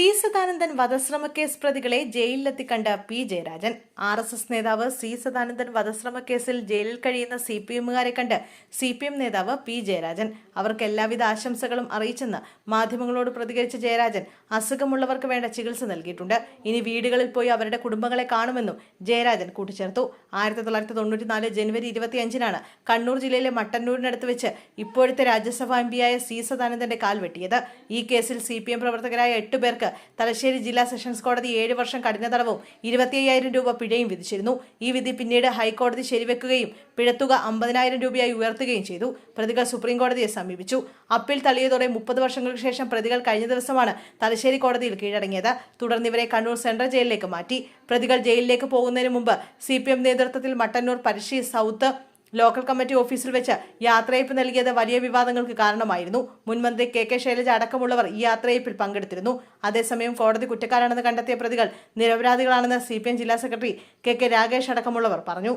C Sadanandan വധശ്രമ case പ്രതികളെ ജയിലിലെത്തി കണ്ട P Jayarajan. R S S നേതാവ് സി സദാനന്ദൻ വധശ്രമ കേസിൽ ജയിലിൽ കഴിയുന്ന സി പി എമ്മുകാരെ കണ്ട് സി പി എം നേതാവ് പി ജയരാജൻ. അവർക്ക് എല്ലാവിധ ആശംസകളും അറിയിച്ചെന്ന് മാധ്യമങ്ങളോട് പ്രതികരിച്ച ജയരാജൻ അസുഖമുള്ളവർക്ക് വേണ്ട ചികിത്സ നൽകിയിട്ടുണ്ട്. ഇനി വീടുകളിൽ പോയി അവരുടെ കുടുംബങ്ങളെ കാണുമെന്നും ജയരാജൻ കൂട്ടിച്ചേർത്തു. ആയിരത്തി തൊള്ളായിരത്തി തൊണ്ണൂറ്റിനാല് ജനുവരി ഇരുപത്തിയഞ്ചിനാണ് കണ്ണൂർ ജില്ലയിലെ മട്ടന്നൂരിനടുത്ത് വെച്ച് ഇപ്പോഴത്തെ രാജ്യസഭാ എം പിയായ സി സദാനന്ദന്റെ കാൽ വെട്ടിയത്. ഈ കേസിൽ സി പി എം പ്രവർത്തകരായ എട്ട് പേർക്ക് തലശ്ശേരി ജില്ലാ സെഷൻസ് കോടതി ഏഴ് വർഷം കഠിന തടവും ഇരുപത്തിയ്യായിരം രൂപ പിഴയും വിധിച്ചിരുന്നു. ഈ വിധി പിന്നീട് ഹൈക്കോടതി ശരിവെക്കുകയും പിഴത്തുക അമ്പതിനായിരം രൂപയായി ഉയർത്തുകയും ചെയ്തു. പ്രതികൾ സുപ്രീം കോടതിയെ സമീപിച്ചു. അപ്പീൽ തള്ളിയതോടെ മുപ്പത് വർഷങ്ങൾക്ക് ശേഷം പ്രതികൾ കഴിഞ്ഞ ദിവസമാണ് തലശ്ശേരി കോടതിയിൽ കീഴടങ്ങിയത്. തുടർന്ന് ഇവരെ കണ്ണൂർ സെൻട്രൽ ജയിലിലേക്ക് മാറ്റി. പ്രതികൾ ജയിലിലേക്ക് പോകുന്നതിന് മുമ്പ് സി നേതൃത്വത്തിൽ മട്ടന്നൂർ പരശി സൗത്ത് ലോക്കൽ കമ്മിറ്റി ഓഫീസിൽ വെച്ച് യാത്രയപ്പ് നൽകിയത് വലിയ വിവാദങ്ങൾക്ക് കാരണമായിരുന്നു. മുൻമന്ത്രി കെ കെ ശൈലജ അടക്കമുള്ളവർ ഈ യാത്രയപ്പിൽ പങ്കെടുത്തിരുന്നു. അതേസമയം കോടതി കുറ്റക്കാരാണെന്ന് കണ്ടെത്തിയ പ്രതികൾ നിരപരാധികളാണെന്ന് സി ജില്ലാ സെക്രട്ടറി കെ കെ രാഗേഷ് അടക്കമുള്ളവർ പറഞ്ഞു.